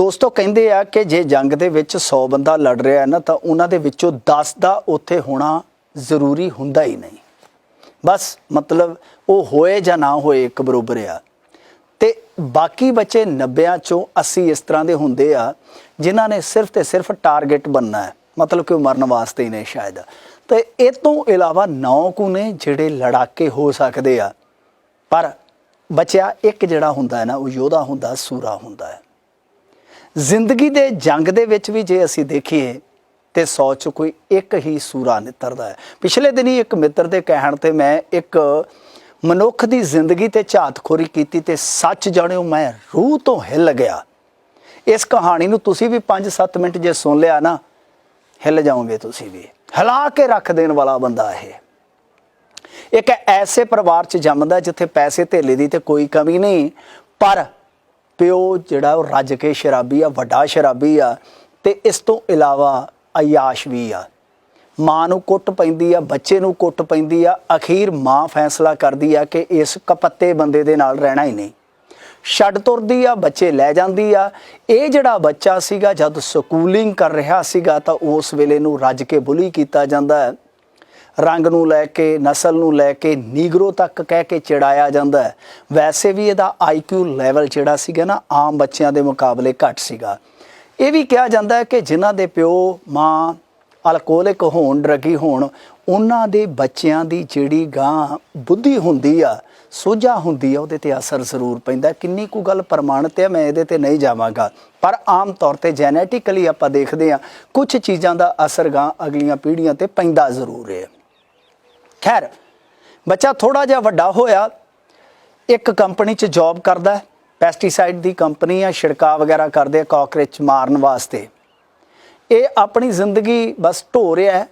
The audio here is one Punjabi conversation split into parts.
ਦੋਸਤੋ, ਕਹਿੰਦੇ ਆ ਕਿ ਜੇ ਜੰਗ ਦੇ ਵਿੱਚ 100 ਬੰਦਾ ਲੜ ਰਿਹਾ ਹੈ ਨਾ, ਤਾਂ ਉਹਨਾਂ ਦੇ ਵਿੱਚੋਂ 10 ਦਾ ਉੱਥੇ ਹੋਣਾ ਜ਼ਰੂਰੀ ਹੁੰਦਾ ਹੀ ਨਹੀਂ। ਬਸ ਮਤਲਬ ਉਹ ਹੋਏ ਜਾਂ ਨਾ ਹੋਏ ਇੱਕ ਬਰੋਬਰ ਆ। ਤੇ ਬਾਕੀ ਬਚੇ 90 ਚੋਂ 80 ਇਸ ਤਰ੍ਹਾਂ ਦੇ ਹੁੰਦੇ ਆ, ਜਿਨ੍ਹਾਂ ਨੇ ਸਿਰਫ ਤੇ ਸਿਰਫ ਟਾਰਗੇਟ ਬੰਨਣਾ ਹੈ। ਮਤਲਬ ਕਿ ਉਹ ਮਰਨ ਵਾਸਤੇ ਹੀ ਨੇ ਸ਼ਾਇਦ। ਤੇ ਇਹ ਤੋਂ ਇਲਾਵਾ 9 ਕੁ ਨੇ ਜਿਹੜੇ ਲੜਾਕੇ ਹੋ ਸਕਦੇ ਆ। ਪਰ ਬਚਿਆ ਇੱਕ ਜਿਹੜਾ ਹੁੰਦਾ ਹੈ ਨਾ, ਉਹ ਯੋਧਾ ਹੁੰਦਾ, ਸੂਰਾ ਹੁੰਦਾ ਹੈ। ਜ਼ਿੰਦਗੀ ਦੇ ਜੰਗ ਦੇ ਵਿੱਚ ਵੀ ਜੇ ਅਸੀਂ ਦੇਖੀਏ ਤੇ 100 ਚ ਕੋਈ ਇੱਕ ਹੀ ਸੂਰਾ ਨਿੱਤਰਦਾ ਹੈ। ਪਿਛਲੇ ਦਿਨੀ ਇੱਕ ਮਿੱਤਰ ਦੇ ਕਹਿਣ ਤੇ ਮੈਂ ਇੱਕ ਮਨੁੱਖ ਦੀ ਜ਼ਿੰਦਗੀ ਤੇ ਝਾਤਖੋਰੀ ਕੀਤੀ ਤੇ ਸੱਚ ਜਾਣਿਓ ਮੈਂ ਰੂਹ ਤੋਂ ਹਿੱਲ ਗਿਆ। ਇਸ ਕਹਾਣੀ ਨੂੰ ਤੁਸੀਂ ਵੀ 5-7 ਮਿੰਟ ਜੇ ਸੁਣ ਲਿਆ ਨਾ, ਹਿੱਲ ਜਾਓਗੇ ਤੁਸੀਂ ਵੀ। ਹਿਲਾ ਕੇ ਰੱਖ ਦੇਣ ਵਾਲਾ ਬੰਦਾ ਇਹ। ਇੱਕ ਐਸੇ ਪਰਿਵਾਰ 'ਚ ਜੰਮਦਾ ਜਿੱਥੇ ਪੈਸੇ ਧੇਲੇ ਦੀ ਤੇ ਕੋਈ ਕਮੀ ਨਹੀਂ, ਪਰ ਪਿਓ ਜਿਹੜਾ ਉਹ ਰੱਜ ਕੇ ਸ਼ਰਾਬੀ ਆ, ਵੱਡਾ ਸ਼ਰਾਬੀ ਆ ਤੇ ਇਸ ਤੋਂ ਇਲਾਵਾ ਅਯਾਸ਼ ਵੀ ਆ। ਮਾਂ ਨੂੰ ਕੁੱਟ ਪੈਂਦੀ ਆ, ਬੱਚੇ ਨੂੰ ਕੁੱਟ ਪੈਂਦੀ ਆ। ਅਖੀਰ ਮਾਂ ਫੈਸਲਾ ਕਰਦੀ ਆ ਕਿ ਇਸ ਕਪੱਤੇ ਬੰਦੇ ਦੇ ਨਾਲ ਰਹਿਣਾ ਹੀ ਨਹੀਂ। ਛੱਡ ਤੁਰਦੀ ਆ, ਬੱਚੇ ਲੈ ਜਾਂਦੀ ਆ। ਇਹ ਜਿਹੜਾ ਬੱਚਾ ਸੀਗਾ, ਜਦ ਸਕੂਲਿੰਗ ਕਰ ਰਿਹਾ ਸੀਗਾ ਤਾਂ ਉਸ ਵੇਲੇ ਨੂੰ ਰੱਜ ਕੇ ਬੁਲੀ ਕੀਤਾ ਜਾਂਦਾ ਹੈ। ਰੰਗ ਨੂੰ ਲੈ ਕੇ, ਨਸਲ ਨੂੰ ਲੈ ਕੇ, ਨੀਗਰੋ ਤੱਕ ਕਹਿ ਕੇ ਚਿੜਾਇਆ ਜਾਂਦਾ ਹੈ। ਵੈਸੇ ਵੀ ਇਹਦਾ ਆਈਕਿਊ ਲੈਵਲ ਜਿਹੜਾ ਸੀਗਾ ਨਾ, ਆਮ ਬੱਚਿਆਂ ਦੇ ਮੁਕਾਬਲੇ ਘੱਟ ਸੀਗਾ। ਇਹ ਵੀ ਕਿਹਾ ਜਾਂਦਾ ਹੈ ਕਿ ਜਿਨ੍ਹਾਂ ਦੇ ਪਿਓ ਮਾਂ ਅਲਕੋਹਲਿਕ ਹੋਣ ਡਰਗੀ ਹੋਣ, ਉਹਨਾਂ ਦੇ ਬੱਚਿਆਂ ਦੀ ਜਿਹੜੀ ਗਾਂ ਬੁੱਧੀ ਹੁੰਦੀ ਆ, ਸੋਝਾ ਹੁੰਦੀ ਆ, ਉਹਦੇ ਤੇ ਅਸਰ ਜ਼ਰੂਰ ਪੈਂਦਾ ਕਿੰਨੀ ਕੁ ਗੱਲ ਪ੍ਰਮਾਣਿਤ ਹੈ ਮੈਂ ਇਹਦੇ ਤੇ ਨਹੀਂ ਜਾਵਾਂਗਾ। ਪਰ ਆਮ ਤੌਰ ਤੇ ਜੈਨੇਟਿਕਲੀ ਆਪਾਂ ਦੇਖਦੇ ਆ ਕੁਝ ਚੀਜ਼ਾਂ ਦਾ ਅਸਰ ਗਾਂ ਅਗਲੀਆਂ ਪੀੜ੍ਹੀਆਂ ਤੇ ਪੈਂਦਾ ਜ਼ਰੂਰ ਹੈ ਖੈਰ, ਬੱਚਾ ਥੋੜਾ ਜਿਹਾ ਵੱਡਾ ਹੋਇਆ, ਇੱਕ ਕੰਪਨੀ 'ਚ ਜੌਬ ਕਰਦਾ ਹੈ ਪੈਸਟੀਸਾਈਡ ਦੀ ਕੰਪਨੀ ਆ, ਛਿੜਕਾ ਵਗੈਰਾ ਕਰਦੇ ਆ ਕਾਕਰੋਚ ਮਾਰਨ ਵਾਸਤੇ। ਇਹ ਆਪਣੀ ਜ਼ਿੰਦਗੀ ਬਸ ਢੋ ਰਿਹਾ ਹੈ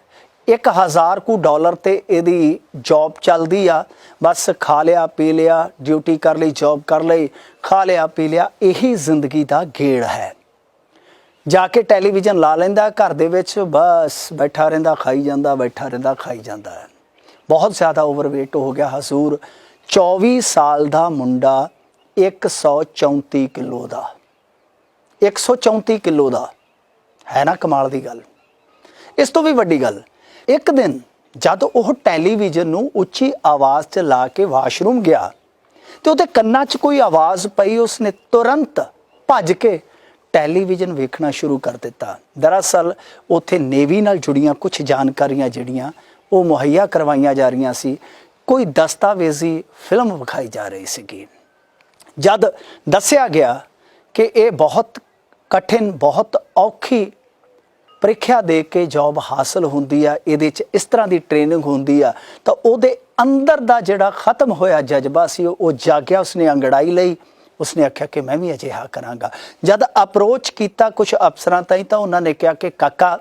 1000 ਕੁ ਡਾਲਰ ਤੇ ਇਹਦੀ ਜੌਬ ਚੱਲਦੀ ਆ, ਬਸ ਖਾ ਲਿਆ, ਪੀ ਲਿਆ ਡਿਊਟੀ ਕਰ ਲਈ ਜੌਬ ਕਰ ਲਈ, ਖਾ ਲਿਆ, ਪੀ ਲਿਆ, ਇਹੀ ਜ਼ਿੰਦਗੀ ਦਾ ਗੇੜ ਹੈ। ਜਾ ਕੇ ਟੈਲੀਵਿਜ਼ਨ ਲਾ ਲੈਂਦਾ, ਘਰ ਦੇ ਵਿੱਚ ਬਸ ਬੈਠਾ ਰਹਿੰਦਾ, ਖਾਈ ਜਾਂਦਾ, ਬੈਠਾ ਰਹਿੰਦਾ, ਖਾਈ ਜਾਂਦਾ ਬਹੁਤ ਜ਼ਿਆਦਾ ਓਵਰਵੇਟ ਹੋ ਗਿਆ ਹਜ਼ੂਰ। 24 ਸਾਲ ਦਾ ਮੁੰਡਾ 134 ਕਿਲੋ ਦਾ। 134 ਕਿਲੋ ਦਾ। ਹੈ ਨਾ ਕਮਾਲ ਦੀ ਗੱਲ। ਇਸ ਤੋਂ ਵੀ ਵੱਡੀ ਗੱਲ, ਇੱਕ ਦਿਨ ਜਦ ਉਹ ਟੈਲੀਵਿਜ਼ਨ ਨੂੰ ਉੱਚੀ ਆਵਾਜ਼ 'ਚ ਲਾ ਕੇ ਵਾਸ਼ਰੂਮ ਗਿਆ, ਤੇ ਉਹਦੇ ਕੰਨਾਂ 'ਚ ਕੋਈ ਆਵਾਜ਼ ਪਈ, ਉਸਨੇ ਤੁਰੰਤ ਭੱਜ ਕੇ ਟੈਲੀਵਿਜ਼ਨ ਵੇਖਣਾ ਸ਼ੁਰੂ ਕਰ ਦਿੱਤਾ। ਦਰਅਸਲ, ਉੱਥੇ ਨੇਵੀ ਨਾਲ ਜੁੜੀਆਂ ਕੁਝ ਜਾਣਕਾਰੀਆਂ ਜਿਹੜੀਆਂ ਉਹ ਮੁਹੱਈਆ ਕਰਵਾਈਆਂ ਜਾ ਰਹੀਆਂ ਸੀ। ਕੋਈ ਦਸਤਾਵੇਜ਼ੀ ਫਿਲਮ ਵਿਖਾਈ ਜਾ ਰਹੀ ਸੀਗੀ। ਜਦ ਦੱਸਿਆ ਗਿਆ ਕਿ ਇਹ ਬਹੁਤ ਕਠਿਨ, ਬਹੁਤ ਔਖੀ ਪ੍ਰੀਖਿਆ ਦੇ ਕੇ ਜੌਬ ਹਾਸਲ ਹੁੰਦੀ ਆ, ਇਹਦੇ 'ਚ ਇਸ ਤਰ੍ਹਾਂ ਦੀ ਟ੍ਰੇਨਿੰਗ ਹੁੰਦੀ ਆ, ਤਾਂ ਉਹਦੇ ਅੰਦਰ ਦਾ ਜਿਹੜਾ ਖਤਮ ਹੋਇਆ ਜਜ਼ਬਾ ਸੀ, ਉਹ ਉਹ ਜਾਗਿਆ ਉਸਨੇ ਅੰਗੜਾਈ ਲਈ। ਉਸਨੇ ਆਖਿਆ ਕਿ ਮੈਂ ਵੀ ਅਜਿਹਾ ਕਰਾਂਗਾ। ਜਦ ਅਪਰੋਚ ਕੀਤਾ ਕੁਝ ਅਫਸਰਾਂ ਤਾਈਂ ਤਾਂ ਉਹਨਾਂ ਨੇ ਕਿਹਾ ਕਿ ਕਾਕਾ,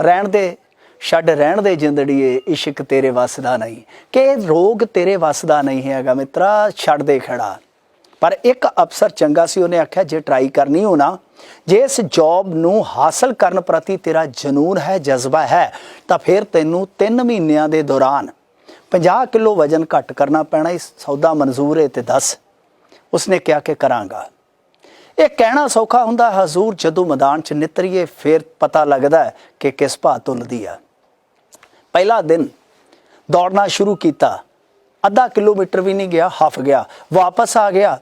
ਰਹਿਣ ਦੇ ਛੱਡ ਰਹਿਣ ਦੇ ਜਿੰਦੜੀਏ, ਇਸ਼ਕ ਤੇਰੇ ਵੱਸ ਦਾ ਨਹੀਂ। ਕਿ ਰੋਗ ਤੇਰੇ ਵੱਸ ਦਾ ਨਹੀਂ ਹੈਗਾ ਮਿੱਤਰਾ, ਛੱਡ ਦੇ ਖੜਾ। ਪਰ ਇੱਕ ਅਫਸਰ ਚੰਗਾ ਸੀ, ਉਹਨੇ ਆਖਿਆ, ਜੇ ਟਰਾਈ ਕਰਨੀ ਹੋ ਨਾ, ਜੇ ਇਸ ਜੌਬ ਨੂੰ ਹਾਸਲ ਕਰਨ ਪ੍ਰਤੀ ਤੇਰਾ ਜਨੂਨ ਹੈ, ਜਜ਼ਬਾ ਹੈ, ਤਾਂ ਫਿਰ ਤੈਨੂੰ 3 ਮਹੀਨਿਆਂ ਦੇ ਦੌਰਾਨ 50 ਕਿਲੋ ਵਜਨ ਘੱਟ ਕਰਨਾ ਪੈਣਾ, ਇਸ ਸੌਦਾ ਮਨਜ਼ੂਰ ਹੈ ਤੇ ਦੱਸ। ਉਸਨੇ ਕਿਹਾ ਕਿ ਕਰਾਂਗਾ। ਇਹ ਕਹਿਣਾ ਸੌਖਾ ਹੁੰਦਾ, ਹਜ਼ੂਰ ਜਦੋਂ ਮੈਦਾਨ 'ਚ ਨਿਤਰੀਏ, ਫਿਰ ਪਤਾ ਲੱਗਦਾ ਕਿ ਕਿਸ ਭਾਅ ਤੁਲਦੀ ਆ। ਪਹਿਲਾ ਦਿਨ ਦੌੜਨਾ ਸ਼ੁਰੂ ਕੀਤਾ। ਅੱਧਾ ਕਿਲੋਮੀਟਰ ਵੀ ਨਹੀਂ ਗਿਆ, ਹਫ ਗਿਆ। ਵਾਪਸ ਆ ਗਿਆ।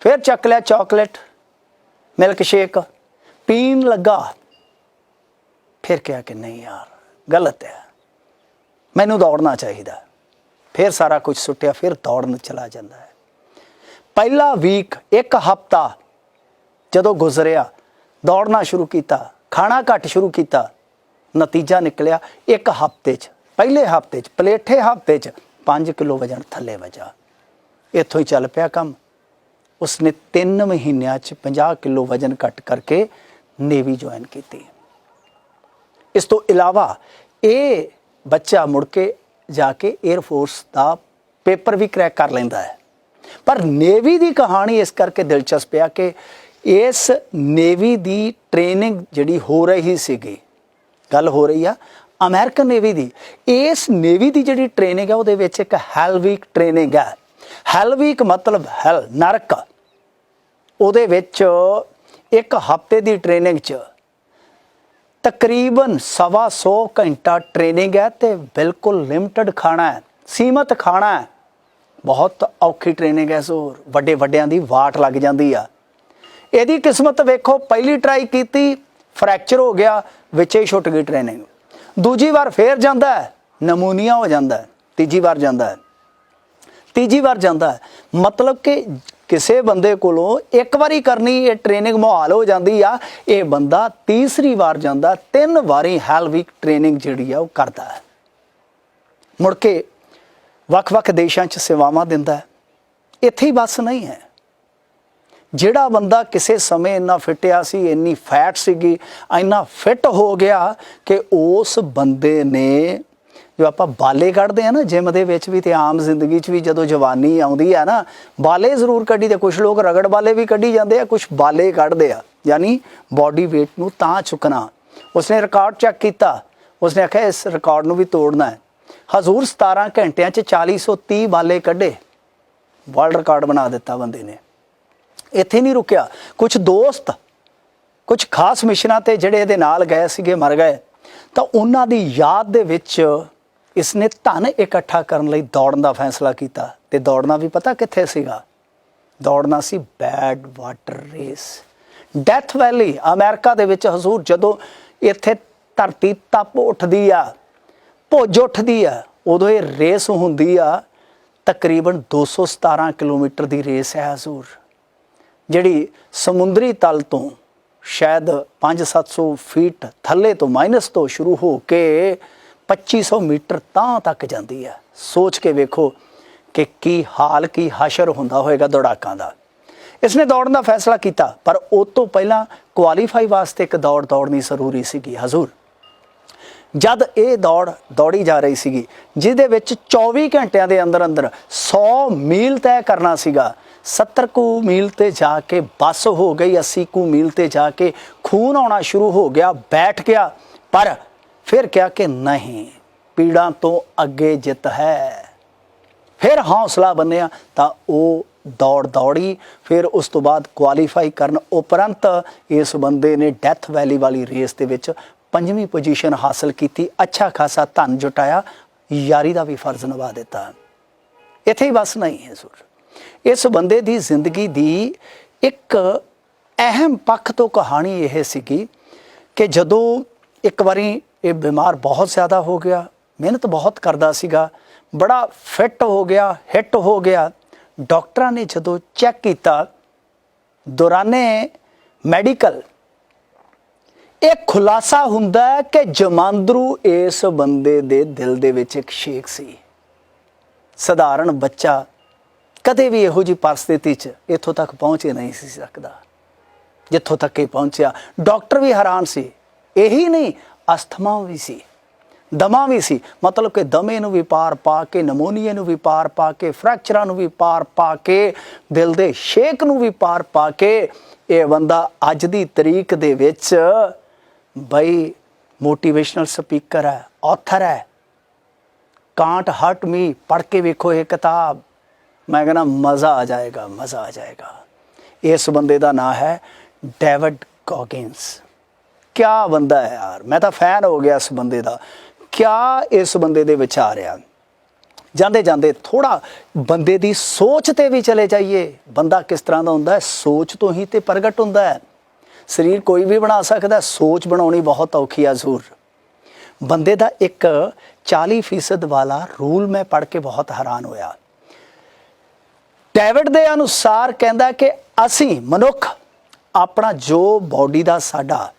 ਫਿਰ ਚੱਕ ਲਿਆ ਚਾਕਲੇਟ ਮਿਲਕ ਸ਼ੇਕ ਪੀਣ ਲੱਗਾ। ਫਿਰ ਕਿਹਾ ਕਿ ਨਹੀਂ ਯਾਰ, ਗਲਤ ਹੈ। ਮੈਨੂੰ ਦੌੜਨਾ ਚਾਹੀਦਾ। ਫਿਰ ਸਾਰਾ ਕੁਝ ਸੁੱਟਿਆ, ਫਿਰ ਦੌੜਨ ਚਲਾ ਜਾਂਦਾ ਹੈ। ਪਹਿਲਾ ਵੀਕ ਇੱਕ ਹਫਤਾ ਜਦੋਂ ਗੁਜ਼ਰਿਆ, ਦੌੜਨਾ ਸ਼ੁਰੂ ਕੀਤਾ। ਖਾਣਾ ਘੱਟ ਸ਼ੁਰੂ ਕੀਤਾ। ਨਤੀਜਾ ਨਿਕਲਿਆ ਇੱਕ ਹਫ਼ਤੇ 'ਚ, ਪਹਿਲੇ ਹਫ਼ਤੇ 'ਚ, ਪਲੇਠੇ ਹਫ਼ਤੇ 'ਚ 5 ਕਿਲੋ ਵਜਨ ਥੱਲੇ ਵਜਾ। ਇੱਥੋਂ ਹੀ ਚੱਲ ਪਿਆ ਕੰਮ। ਉਸਨੇ 3 ਮਹੀਨਿਆਂ 'ਚ 50 ਕਿਲੋ ਵਜਨ ਘੱਟ ਕਰਕੇ ਨੇਵੀ ਜੁਆਇਨ ਕੀਤੀ। ਇਸ ਤੋਂ ਇਲਾਵਾ ਇਹ ਬੱਚਾ ਮੁੜ ਕੇ ਜਾ ਕੇ 에ਅਰ ਫੋਰਸ ਦਾ ਪੇਪਰ ਵੀ ਕਰੈਕ ਕਰ ਲੈਂਦਾ ਹੈ। ਪਰ ਨੇਵੀ ਦੀ ਕਹਾਣੀ ਇਸ ਕਰਕੇ ਦਿਲਚਸਪ ਹੈ ਕਿ ਇਸ ਨੇਵੀ ਦੀ ਟ੍ਰੇਨਿੰਗ ਜਿਹੜੀ ਹੋ ਰਹੀ ਸੀਗੀ ਗੱਲ ਹੋ ਰਹੀ ਆ ਅਮਰੀਕਨ ਨੇਵੀ ਦੀ। ਇਸ ਨੇਵੀ ਦੀ ਜਿਹੜੀ ਟ੍ਰੇਨਿੰਗ ਹੈ ਉਹਦੇ ਵਿੱਚ ਇੱਕ ਹੈਲ ਵੀਕ ਟ੍ਰੇਨਿੰਗ ਹੈ ਹੈਲ ਵੀਕ ਮਤਲਬ ਹੈਲ ਨਰਕ। ਉਹਦੇ ਵਿੱਚ ਇੱਕ ਹਫ਼ਤੇ ਦੀ ਟ੍ਰੇਨਿੰਗ 'ਚ ਤਕਰੀਬਨ ਸਵਾ ਸੌ ਘੰਟਾ ਟ੍ਰੇਨਿੰਗ ਹੈ ਤੇ ਬਿਲਕੁਲ ਲਿਮਟਿਡ ਖਾਣਾ ਹੈ, ਸੀਮਤ ਖਾਣਾ ਹੈ। ਬਹੁਤ ਔਖੀ ਟ੍ਰੇਨਿੰਗ ਹੈ ਸੋ ਵੱਡੇ ਵੱਡਿਆਂ ਦੀ ਵਾਟ ਲੱਗ ਜਾਂਦੀ ਆ। ਇਹਦੀ ਕਿਸਮਤ ਵੇਖੋ, ਪਹਿਲੀ ਟਰਾਈ ਕੀਤੀ ਫ੍ਰੈਕਚਰ ਹੋ ਗਿਆ ਵਿੱਚੇ ਹੀ ਛੁੱਟ ਗਈ ਟ੍ਰੇਨਿੰਗ ਦੂਜੀ ਵਾਰ ਫੇਰ ਜਾਂਦਾ ਨਮੂਨੀਆ ਹੋ ਜਾਂਦਾ ਤੀਜੀ ਵਾਰ ਜਾਂਦਾ ਤੀਜੀ ਵਾਰ ਜਾਂਦਾ ਮਤਲਬ ਕਿ ਕਿਸੇ ਬੰਦੇ ਕੋਲੋਂ ਇੱਕ ਵਾਰੀ ਕਰਨੀ ਇਹ ਟ੍ਰੇਨਿੰਗ ਮੁਹਾਲ ਹੋ ਜਾਂਦੀ ਆ, ਇਹ ਬੰਦਾ ਤੀਸਰੀ ਵਾਰ ਜਾਂਦਾ, ਤਿੰਨ ਵਾਰੀ ਹੈਲ ਵੀਕ ਟ੍ਰੇਨਿੰਗ ਜਿਹੜੀ ਆ ਉਹ ਕਰਦਾ ਹੈ। ਮੁੜ ਕੇ ਵੱਖ-ਵੱਖ ਦੇਸ਼ਾਂ 'ਚ ਸੇਵਾਵਾਂ ਦਿੰਦਾ ਇੱਥੇ ਹੀ ਬਸ ਨਹੀਂ ਹੈ। ਜਿਹੜਾ ਬੰਦਾ ਕਿਸੇ ਸਮੇਂ ਇੰਨਾ ਫਿਟਿਆ ਸੀ, ਇੰਨੀ ਫੈਟ ਸੀਗੀ, ਇੰਨਾ ਫਿੱਟ ਹੋ ਗਿਆ ਕਿ ਉਸ ਬੰਦੇ ਨੇ ਜੋ ਆਪਾਂ ਬਾਲੇ ਕੱਢਦੇ ਆ ਨਾ ਜਿਮ ਦੇ ਵਿੱਚ ਵੀ ਤੇ ਆਮ ਜ਼ਿੰਦਗੀ 'ਚ ਵੀ ਜਦੋਂ ਜਵਾਨੀ ਆਉਂਦੀ ਆ ਨਾ, ਬਾਲੇ ਜ਼ਰੂਰ ਕੱਢੀ ਤੇ ਕੁਝ ਲੋਕ ਰਗੜ ਬਾਲੇ ਵੀ ਕੱਢੀ ਜਾਂਦੇ ਆ ਕੁਝ ਬਾਲੇ ਕੱਢਦੇ ਆ। ਯਾਨੀ ਬਾਡੀ weight ਨੂੰ ਤਾਂ ਚੁੱਕਣਾ। ਉਸਨੇ ਰਿਕਾਰਡ ਚੈੱਕ ਕੀਤਾ। ਉਸਨੇ ਆਖਿਆ, ਇਸ ਰਿਕਾਰਡ ਨੂੰ ਵੀ ਤੋੜਨਾ ਹੈ। ਹਜ਼ੂਰ 17 ਘੰਟਿਆਂ 'ਚ 4030 ਬਾਲੇ ਕੱਢੇ। ਵਰਲਡ ਰਿਕਾਰਡ ਬਣਾ ਦਿੱਤਾ ਬੰਦੇ ਨੇ। ਇੱਥੇ ਨਹੀਂ ਰੁਕਿਆ। ਕੁਝ ਦੋਸਤ ਕੁਝ ਖਾਸ ਮਿਸ਼ਨਾਂ ਤੇ ਜਿਹੜੇ ਇਹਦੇ ਨਾਲ ਗਏ ਸੀਗੇ, ਮਰ ਗਏ। ਤਾਂ ਉਹਨਾਂ ਦੀ ਯਾਦ ਦੇ ਵਿੱਚ ਇਸਨੇ ਧਨ ਇਕੱਠਾ ਕਰਨ ਲਈ ਦੌੜਨ ਦਾ ਫੈਸਲਾ ਕੀਤਾ। ਤੇ ਦੌੜਨਾ ਵੀ ਪਤਾ ਕਿੱਥੇ ਸੀਗਾ? ਦੌੜਨਾ ਸੀ bad water race. Death valley, America ਦੇ ਵਿੱਚ ਹਜ਼ੂਰ ਜਦੋਂ ਇੱਥੇ ਧਰਤੀ ਤਪ ਉੱਠਦੀ ਆ, ਭੁੱਜ ਉੱਠਦੀ ਆ, ਉਦੋਂ ਇਹ ਰੇਸ ਹੁੰਦੀ ਆ, ਤਕਰੀਬਨ 217 ਕਿਲੋਮੀਟਰ ਦੀ ਰੇਸ ਹੈ ਹਜ਼ੂਰ। ਜਿਹੜੀ ਸਮੁੰਦਰੀ ਤਲ ਤੋਂ ਸ਼ਾਇਦ 5-700 ਫੀਟ ਥੱਲੇ ਤੋਂ ਮਾਈਨਸ ਤੋਂ ਸ਼ੁਰੂ ਹੋ ਕੇ 2500 ਮੀਟਰ ਤਾਂ ਤੱਕ ਜਾਂਦੀ ਹੈ। ਸੋਚ ਕੇ ਵੇਖੋ ਕਿ ਕੀ ਹਾਲ, ਕੀ ਹਸ਼ਰ ਹੁੰਦਾ ਹੋਏਗਾ ਦੌੜਾਕਾਂ ਦਾ। ਇਸਨੇ ਦੌੜਨ ਦਾ ਫੈਸਲਾ ਕੀਤਾ, ਪਰ ਉਹ ਤੋਂ ਪਹਿਲਾਂ ਕੁਆਲੀਫਾਈ ਵਾਸਤੇ ਇੱਕ ਦੌੜ ਦੌੜਨੀ ਜ਼ਰੂਰੀ ਸੀਗੀ, ਹਜ਼ੂਰ। ਜਦ ਇਹ ਦੌੜ ਦੌੜੀ ਜਾ ਰਹੀ ਸੀਗੀ, ਜਿਹਦੇ ਵਿੱਚ 24 ਘੰਟਿਆਂ ਦੇ ਅੰਦਰ ਅੰਦਰ 100 ਮੀਲ ਤੈਅ ਕਰਨਾ ਸੀਗਾ 70 ਕੁ ਮੀਲ ਤੇ ਜਾ ਕੇ ਬੱਸ ਹੋ ਗਈ 80 ਕੁ ਮੀਲ ਤੇ ਜਾ ਕੇ ਖੂਨ ਆਉਣਾ ਸ਼ੁਰੂ ਹੋ ਗਿਆ, ਬੈਠ ਗਿਆ, ਪਰ ਫਿਰ ਕਿਹਾ ਕਿ ਨਹੀਂ, ਪੀੜਾਂ ਤੋਂ ਅੱਗੇ ਜਿੱਤ ਹੈ। ਫਿਰ ਹੌਸਲਾ ਬੰਨਿਆ ਤਾਂ ਉਹ ਦੌੜ ਦੌੜੀ, ਫਿਰ ਉਸ ਤੋਂ ਬਾਅਦ ਕੁਆਲੀਫਾਈ ਕਰਨ ਉਪਰੰਤ ਇਸ ਬੰਦੇ ਨੇ ਡੈਥ ਵੈਲੀ ਵਾਲੀ ਰੇਸ ਦੇ ਵਿੱਚ ਪੰਜਵੀਂ ਪੋਜੀਸ਼ਨ ਹਾਸਲ ਕੀਤੀ। ਅੱਛਾ ਖਾਸਾ ਧਨ ਜੁਟਾਇਆ, ਯਾਰੀ ਦਾ ਵੀ ਫਰਜ਼ ਨਿਭਾ ਦਿੱਤਾ। ਇੱਥੇ ਹੀ ਬਸ ਨਹੀਂ ਹੈ ਸੁਰ ਇਸ ਬੰਦੇ ਦੀ ਜ਼ਿੰਦਗੀ ਦੀ ਇੱਕ ਅਹਿਮ ਪੱਖ ਤੋਂ ਕਹਾਣੀ ਇਹ ਸੀਗੀ ਕਿ ਜਦੋਂ ਇੱਕ ਵਾਰੀ ਇਹ ਬਿਮਾਰ ਬਹੁਤ ਜ਼ਿਆਦਾ ਹੋ ਗਿਆ, ਮਿਹਨਤ ਬਹੁਤ ਕਰਦਾ ਸੀਗਾ, ਬੜਾ ਫਿੱਟ ਹੋ ਗਿਆ ਹਿੱਟ ਹੋ ਗਿਆ, ਡਾਕਟਰਾਂ ਨੇ ਜਦੋਂ ਚੈੱਕ ਕੀਤਾ, ਦੌਰਾਨੇ ਮੈਡੀਕਲ, ਇਹ ਖੁਲਾਸਾ ਹੁੰਦਾ ਕਿ ਜਮਾਂਦਰੂ ਇਸ ਬੰਦੇ ਦੇ ਦਿਲ ਦੇ ਵਿੱਚ ਇੱਕ ਸ਼ੇਕ ਸੀ। ਸਧਾਰਨ ਬੱਚਾ ਕਦੇ ਵੀ ਇਹੋ ਜੀ ਪਰਿਸਥਿਤੀ 'ਚ ਇੱਥੋਂ ਤੱਕ ਪਹੁੰਚ ਨਹੀਂ ਸੀ ਸਕਦਾ। ਜਿੱਥੋਂ ਤੱਕ ਇਹ ਪਹੁੰਚਿਆ, ਡਾਕਟਰ ਵੀ ਹੈਰਾਨ ਸੀ। ਇਹੀ ਨਹੀਂ, ਅਸਥਮਾ ਵੀ ਸੀ। ਦਮਾ ਵੀ ਸੀ। ਮਤਲਬ ਕਿ ਦਮੇ ਨੂੰ ਵੀ ਪਾਰ ਪਾ ਕੇ, ਨਮੋਨੀਏ ਨੂੰ ਵੀ ਪਾਰ ਪਾ ਕੇ, ਫ੍ਰੈਕਚਰਾਂ ਨੂੰ ਵੀ ਪਾਰ ਪਾ ਕੇ, ਦਿਲ ਦੇ ਸ਼ੇਕ ਨੂੰ ਵੀ ਪਾਰ ਪਾ ਕੇ, ਇਹ ਬੰਦਾ ਅੱਜ ਦੀ ਤਰੀਕ ਦੇ ਵਿੱਚ ਬਈ ਮੋਟੀਵੇਸ਼ਨਲ ਸਪੀਕਰ ਹੈ ਆਥਰ ਹੈ। ਕਾਂਟ ਹਟ ਮੀ, ਪੜ੍ਹ ਕੇ ਵੇਖੋ ਇਹ ਕਿਤਾਬ। ਮੈਂ ਕਹਿੰਦਾ ਮਜ਼ਾ ਆ ਜਾਏਗਾ, ਮਜ਼ਾ ਆ ਜਾਏਗਾ। ਇਸ ਬੰਦੇ ਦਾ ਨਾਮ ਹੈ ਡੇਵਿਡ ਗੌਗਿੰਸ ਕਿਆ ਬੰਦਾ ਹੈ ਯਾਰ, ਮੈਂ ਤਾਂ ਫੈਨ ਹੋ ਗਿਆ ਇਸ ਬੰਦੇ ਦਾ। ਕਿਆ ਇਸ ਬੰਦੇ ਦੇ ਵਿਚਾਰ ਆ? ਜਾਂਦੇ ਜਾਂਦੇ ਥੋੜਾ ਬੰਦੇ ਦੀ ਸੋਚ ਤੇ ਵੀ ਚਲੇ ਜਾਈਏ। ਬੰਦਾ ਕਿਸ ਤਰ੍ਹਾਂ ਦਾ ਹੁੰਦਾ ਹੈ? ਸੋਚ ਤੋਂ ਹੀ ਤੇ ਪ੍ਰਗਟ ਹੁੰਦਾ ਹੈ। ਸਰੀਰ ਕੋਈ ਵੀ ਬਣਾ ਸਕਦਾ ਸੋਚ ਬਣਾਉਣੀ ਬਹੁਤ ਔਖੀ ਆ ਜ਼ਰੂਰ। ਬੰਦੇ ਦਾ ਇੱਕ 40% ਵਾਲਾ ਰੂਲ ਮੈਂ ਪੜ੍ਹ ਕੇ ਬਹੁਤ ਹੈਰਾਨ ਹੋਇਆ। ਡੇਵਿਡ ਦੇ ਅਨੁਸਾਰ ਕਹਿੰਦਾ ਕਿ ਅਸੀਂ ਮਨੁੱਖ ਆਪਣਾ ਜੋ ਬਾਡੀ ਦਾ ਸਾਡਾ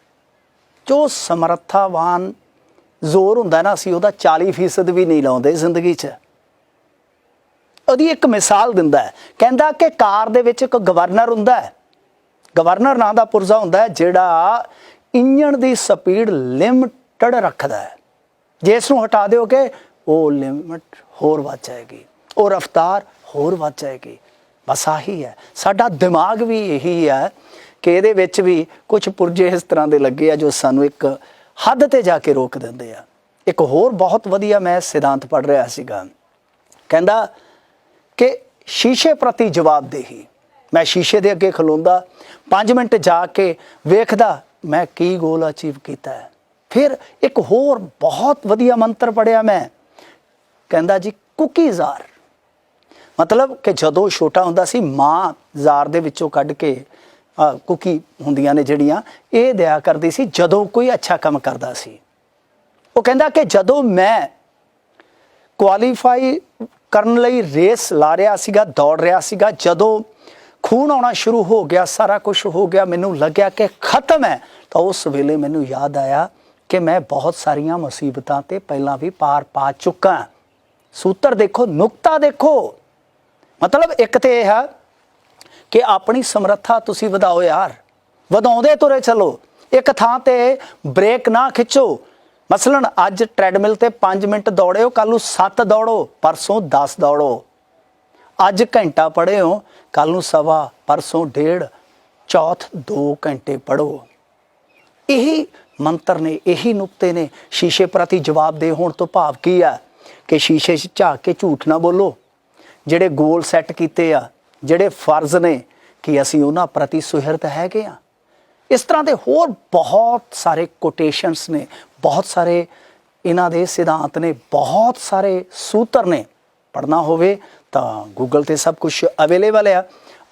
ਜੋ ਸਮਰੱਥਾਵਾਨ ਜ਼ੋਰ ਹੁੰਦਾ ਨਾ, ਅਸੀਂ ਉਹਦਾ 40% ਵੀ ਨਹੀਂ ਲਾਉਂਦੇ ਜ਼ਿੰਦਗੀ 'ਚ। ਉਹਦੀ ਇੱਕ ਮਿਸਾਲ ਦਿੰਦਾ ਹੈ। ਕਹਿੰਦਾ ਕਿ ਕਾਰ ਦੇ ਵਿੱਚ ਇੱਕ ਗਵਰਨਰ ਹੁੰਦਾ ਹੈ। ਗਵਰਨਰ ਨਾਂ ਦਾ ਪੁਰਜ਼ਾ ਹੁੰਦਾ ਹੈ, ਜਿਹੜਾ ਇੰਜਣ ਦੀ ਸਪੀਡ ਲਿਮਟਡ ਰੱਖਦਾ ਹੈ। ਜੇ ਇਸ ਨੂੰ ਹਟਾ ਦਿਓਗੇ ਉਹ ਲਿਮਟ ਹੋਰ ਵੱਧ ਜਾਏਗੀ। ਉਹ ਰਫ਼ਤਾਰ ਹੋਰ ਵੱਧ ਜਾਏਗੀ। ਬਸ ਆਹੀ ਹੈ। ਸਾਡਾ ਦਿਮਾਗ ਵੀ ਇਹੀ ਹੈ ਕਿ ਇਹਦੇ ਵਿੱਚ ਵੀ ਕੁਝ ਪੁਰਜੇ ਇਸ ਤਰ੍ਹਾਂ ਦੇ ਲੱਗੇ ਆ ਜੋ ਸਾਨੂੰ ਇੱਕ ਹੱਦ ਤੇ ਜਾ ਕੇ ਰੋਕ ਦਿੰਦੇ ਆ। ਇੱਕ ਹੋਰ ਬਹੁਤ ਵਧੀਆ ਮੈਂ ਸਿਧਾਂਤ ਪੜ੍ਹ ਰਿਹਾ ਸੀਗਾ। ਕਹਿੰਦਾ ਕਿ ਸ਼ੀਸ਼ੇ ਪ੍ਰਤੀ ਜਵਾਬਦੇਹੀ। ਮੈਂ ਸ਼ੀਸ਼ੇ ਦੇ ਅੱਗੇ ਖਲੋਂਦਾ 5 ਮਿੰਟ ਜਾ ਕੇ ਵੇਖਦਾ, ਮੈਂ ਕੀ ਗੋਲ ਅਚੀਵ ਕੀਤਾ ਹੈ। ਫਿਰ ਇੱਕ ਹੋਰ ਬਹੁਤ ਵਧੀਆ ਮੰਤਰ ਪੜਿਆ ਮੈਂ। ਕਹਿੰਦਾ ਜੀ ਕੁਕੀਜ਼ ਆਰ ਮਤਲਬ ਕਿ ਜਦੋਂ ਛੋਟਾ ਹੁੰਦਾ ਸੀ, ਮਾਂ ਜ਼ਾਰ ਦੇ ਵਿੱਚੋਂ ਕੱਢ ਕੇ ਕੁਕੀ ਹੁੰਦੀਆਂ ਨੇ ਜਿਹੜੀਆਂ, ਇਹ ਦਿਆ ਕਰਦੀ ਸੀ ਜਦੋਂ ਕੋਈ ਅੱਛਾ ਕੰਮ ਕਰਦਾ ਸੀ। ਉਹ ਕਹਿੰਦਾ ਕਿ ਜਦੋਂ ਮੈਂ ਕੁਆਲੀਫਾਈ ਕਰਨ ਲਈ ਰੇਸ ਲਾ ਰਿਹਾ ਸੀਗਾ, ਦੌੜ ਰਿਹਾ ਸੀਗਾ, ਜਦੋਂ ਖੂਨ ਆਉਣਾ ਸ਼ੁਰੂ ਹੋ ਗਿਆ, ਸਾਰਾ ਕੁਝ ਹੋ ਗਿਆ, ਮੈਨੂੰ ਲੱਗਿਆ ਕਿ ਖਤਮ ਹੈ, ਤਾਂ ਉਸ ਵੇਲੇ ਮੈਨੂੰ ਯਾਦ ਆਇਆ ਕਿ ਮੈਂ ਬਹੁਤ ਸਾਰੀਆਂ ਮੁਸੀਬਤਾਂ ਤੇ ਪਹਿਲਾਂ ਵੀ ਪਾਰ ਪਾ ਚੁੱਕਾ। ਸੂਤਰ ਦੇਖੋ, ਨੁਕਤਾ ਦੇਖੋ ਮਤਲਬ ਇੱਕ ਤੇ ਇਹ ਹੈ ਕਿ ਆਪਣੀ ਸਮਰੱਥਾ ਤੁਸੀਂ ਵਧਾਓ ਯਾਰ। ਵਧਾਉਂਦੇ ਤੁਰੇ ਚਲੋ। ਇੱਕ ਥਾਂ ਤੇ ਬ੍ਰੇਕ ਨਾ ਖਿੱਚੋ। ਮਸਲਨ ਅੱਜ ਟ੍ਰੈਡਮਿਲ ਤੇ 5 ਮਿੰਟ ਦੌੜਿਓ ਕੱਲ ਨੂੰ 7 ਦੌੜੋ, ਪਰਸੋਂ 10 ਦੌੜੋ। ਅੱਜ ਘੰਟਾ ਪੜ੍ਹਿਓ ਕੱਲ ਨੂੰ ਸਵਾ, ਪਰਸੋਂ ਡੇਢ, ਚੌਥ 2 ਘੰਟੇ ਪੜੋ ਇਹੀ ਮੰਤਰ ਨੇ, ਇਹੀ ਨੁਕਤੇ ਨੇ। ਸ਼ੀਸ਼ੇ ਪ੍ਰਤੀ ਜਵਾਬਦੇਹ ਹੋਣ ਤੋਂ ਭਾਵ ਕੀ ਆ? ਕਿ ਸ਼ੀਸ਼ੇ 'ਚ ਝਾਕ ਕੇ ਝੂਠ ਨਾ ਬੋਲੋ। ਜਿਹੜੇ ਗੋਲ ਸੈੱਟ ਕੀਤੇ ਆ, ਜਿਹੜੇ ਫਰਜ਼ ਨੇ ਕਿ ਅਸੀਂ ਉਹਨਾਂ ਪ੍ਰਤੀ ਸੁਹਿਰਦ ਹੈਗੇ ਆ। ਇਸ ਤਰ੍ਹਾਂ ਦੇ ਹੋਰ ਬਹੁਤ ਸਾਰੇ ਕੋਟੇਸ਼ਨਸ ਨੇ, ਬਹੁਤ ਸਾਰੇ ਇਹਨਾਂ ਦੇ ਸਿਧਾਂਤ ਨੇ, ਬਹੁਤ ਸਾਰੇ ਸੂਤਰ ਨੇ। ਪੜਨਾ ਹੋਵੇ ਤਾਂ ਗੂਗਲ ਤੇ ਸਭ ਕੁਝ ਅਵੇਲੇਬਲ ਆ।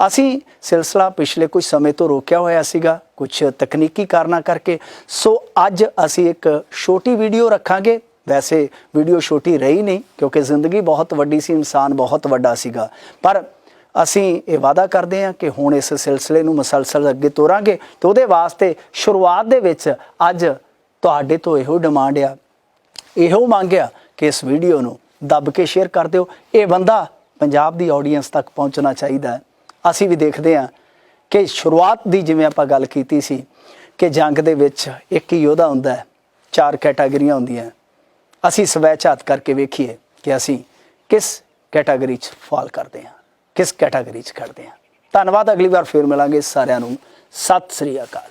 ਅਸੀਂ ਸਿਲਸਿਲਾ ਪਿਛਲੇ ਕੁਝ ਸਮੇਂ ਤੋਂ ਰੋਕਿਆ ਹੋਇਆ ਸੀਗਾ ਕੁਝ ਤਕਨੀਕੀ ਕਾਰਨਾਂ ਕਰਕੇ। ਸੋ ਅੱਜ ਅਸੀਂ ਇੱਕ ਛੋਟੀ ਵੀਡੀਓ ਰੱਖਾਂਗੇ। ਵੈਸੇ ਵੀਡੀਓ ਛੋਟੀ ਰਹੀ ਨਹੀਂ, ਕਿਉਂਕਿ ਜ਼ਿੰਦਗੀ ਬਹੁਤ ਵੱਡੀ ਸੀ, ਇਨਸਾਨ ਬਹੁਤ ਵੱਡਾ ਸੀਗਾ। ਪਰ ਅਸੀਂ ਇਹ ਵਾਅਦਾ ਕਰਦੇ ਹਾਂ ਕਿ ਹੁਣ ਇਸ ਸਿਲਸਿਲੇ ਨੂੰ ਮੁਸਲਸਲ ਅੱਗੇ ਤੋਰਾਂਗੇ ਤੇ ਉਹਦੇ ਵਾਸਤੇ ਸ਼ੁਰੂਆਤ ਦੇ ਵਿੱਚ ਅੱਜ ਤੁਹਾਡੇ ਤੋਂ ਇਹੋ ਡਿਮਾਂਡ ਆ, ਇਹੋ ਮੰਗਿਆ ਕਿ ਇਸ ਵੀਡੀਓ ਨੂੰ ਦੱਬ ਕੇ ਸ਼ੇਅਰ ਕਰ ਦਿਓ। ਇਹ ਬੰਦਾ ਪੰਜਾਬ ਦੀ ਆਡੀਅנס ਤੱਕ ਪਹੁੰਚਣਾ ਚਾਹੀਦਾ ਹੈ। ਅਸੀਂ ਵੀ ਦੇਖਦੇ ਹਾਂ ਕਿ ਸ਼ੁਰੂਆਤ ਦੀ ਜਿਵੇਂ ਆਪਾਂ ਗੱਲ ਕੀਤੀ ਸੀ ਕਿ ਜੰਗ ਦੇ ਵਿੱਚ ਇੱਕ ਹੀ ਯੋਧਾ ਹੁੰਦਾ ਹੈ, ਚਾਰ ਕੈਟਾਗਰੀਆਂ ਹੁੰਦੀਆਂ। ਅਸੀਂ ਸਵੈ ਝਾਤ ਕਰਕੇ ਵੇਖੀਏ ਕਿ ਅਸੀਂ ਕਿਸ ਕੈਟਾਗਰੀ 'ਚ ਫਾਲ ਕਰਦੇ ਹਾਂ, ਕਿਸ ਕੈਟਾਗਰੀ 'ਚ ਖੜਦੇ ਹਾਂ। ਧੰਨਵਾਦ, ਅਗਲੀ ਵਾਰ ਫੇਰ ਮਿਲਾਂਗੇ ਸਾਰਿਆਂ ਨੂੰ। ਸਤਿ ਸ੍ਰੀ ਅਕਾਲ।